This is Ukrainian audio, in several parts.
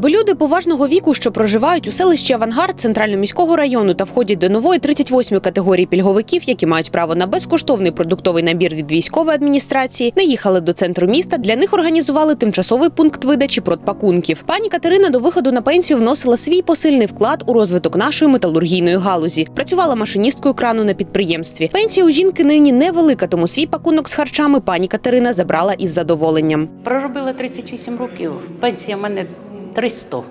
Аби люди поважного віку, що проживають у селищі Авангард центрально-міського району та входять до нової 38 категорії пільговиків, які мають право на безкоштовний продуктовий набір від військової адміністрації, не їхали до центру міста. Для них організували тимчасовий пункт видачі продпакунків. Пані Катерина до виходу на пенсію вносила свій посильний вклад у розвиток нашої металургійної галузі. Працювала машиністкою крану на підприємстві. Пенсія у жінки нині невелика, тому свій пакунок з харчами пані Катерина забрала із задоволенням. Проробила 38 років, пенсія в мене 300.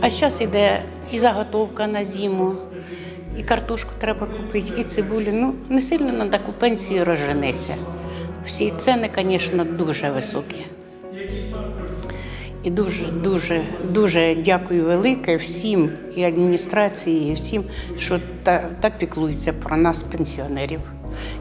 А зараз йде і заготовка на зиму, і картошку треба купити, і цибулю. Ну, не сильно на таку пенсію розженеся. Всі ціни, звісно, дуже високі. І дуже, дуже, дуже дякую велике всім і адміністрації, і всім, що та, так піклуються про нас, пенсіонерів.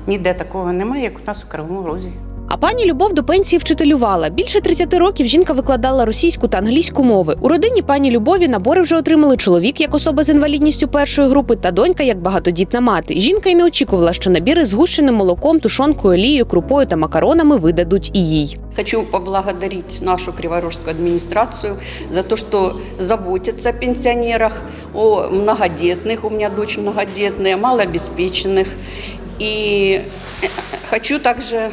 Ніде такого немає, як у нас у Кривому Розі. А пані Любов до пенсії вчителювала. Більше 30 років жінка викладала російську та англійську мови. У родині пані Любові набори вже отримали чоловік як особа з інвалідністю першої групи та донька як багатодітна мати. Жінка й не очікувала, що набіри з гущеним молоком, тушонкою, олією, крупою та макаронами видадуть і їй. Хочу поблагодарить нашу Криворожскую администрацию за то, что заботятся о пенсионерах, о многодетных, у меня дочь многодетная, малообеспеченных. И э, хочу также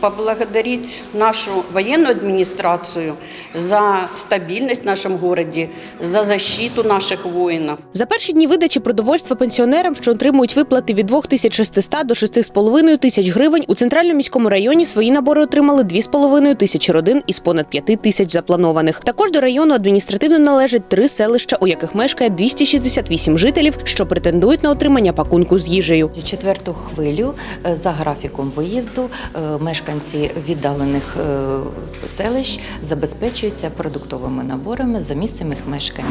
поблагодарить нашу военную администрацию за стабильность в нашем городе, за защиту наших воинов. За перші дні видачі продовольства пенсіонерам, що отримують виплати від 2600 до 6,5 тисяч гривень, у центральному міському районі свої набори отримали 2,5 тисячі родин із понад 5 тисяч запланованих. Також до району адміністративно належать три селища, у яких мешкає 268 жителів, що претендують на отримання пакунку з їжею. Четверту хвилю е, за графіком виїзду е, мешканці віддалених е, селищ забезпечуються продуктовими наборами за місцем їх мешкання.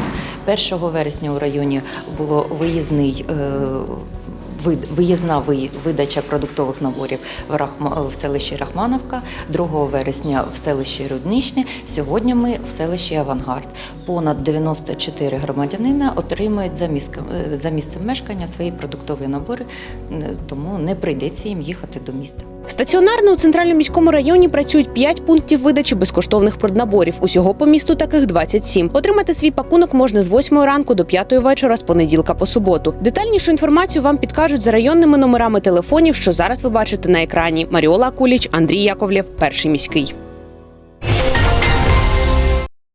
1 вересня у районі було виїзний. е, Виїзна видача продуктових наборів в, селищі Рахмановка, 2 вересня в селищі Рудничне. Сьогодні ми в селищі Авангард. Понад 94 громадянина отримують за місцем, за місцем мешкання свої продуктові набори, тому не прийдеться їм їхати до міста. Стаціонарно у центральному міському районі працюють 5 пунктів видачі безкоштовних проднаборів. Усього по місту таких 27. Отримати свій пакунок можна з 8 ранку до 5 вечора з понеділка по суботу. Детальнішу інформацію вам підкажуть за районними номерами телефонів, що зараз ви бачите на екрані. Маріола Куліч, Андрій Яковлєв, перший міський.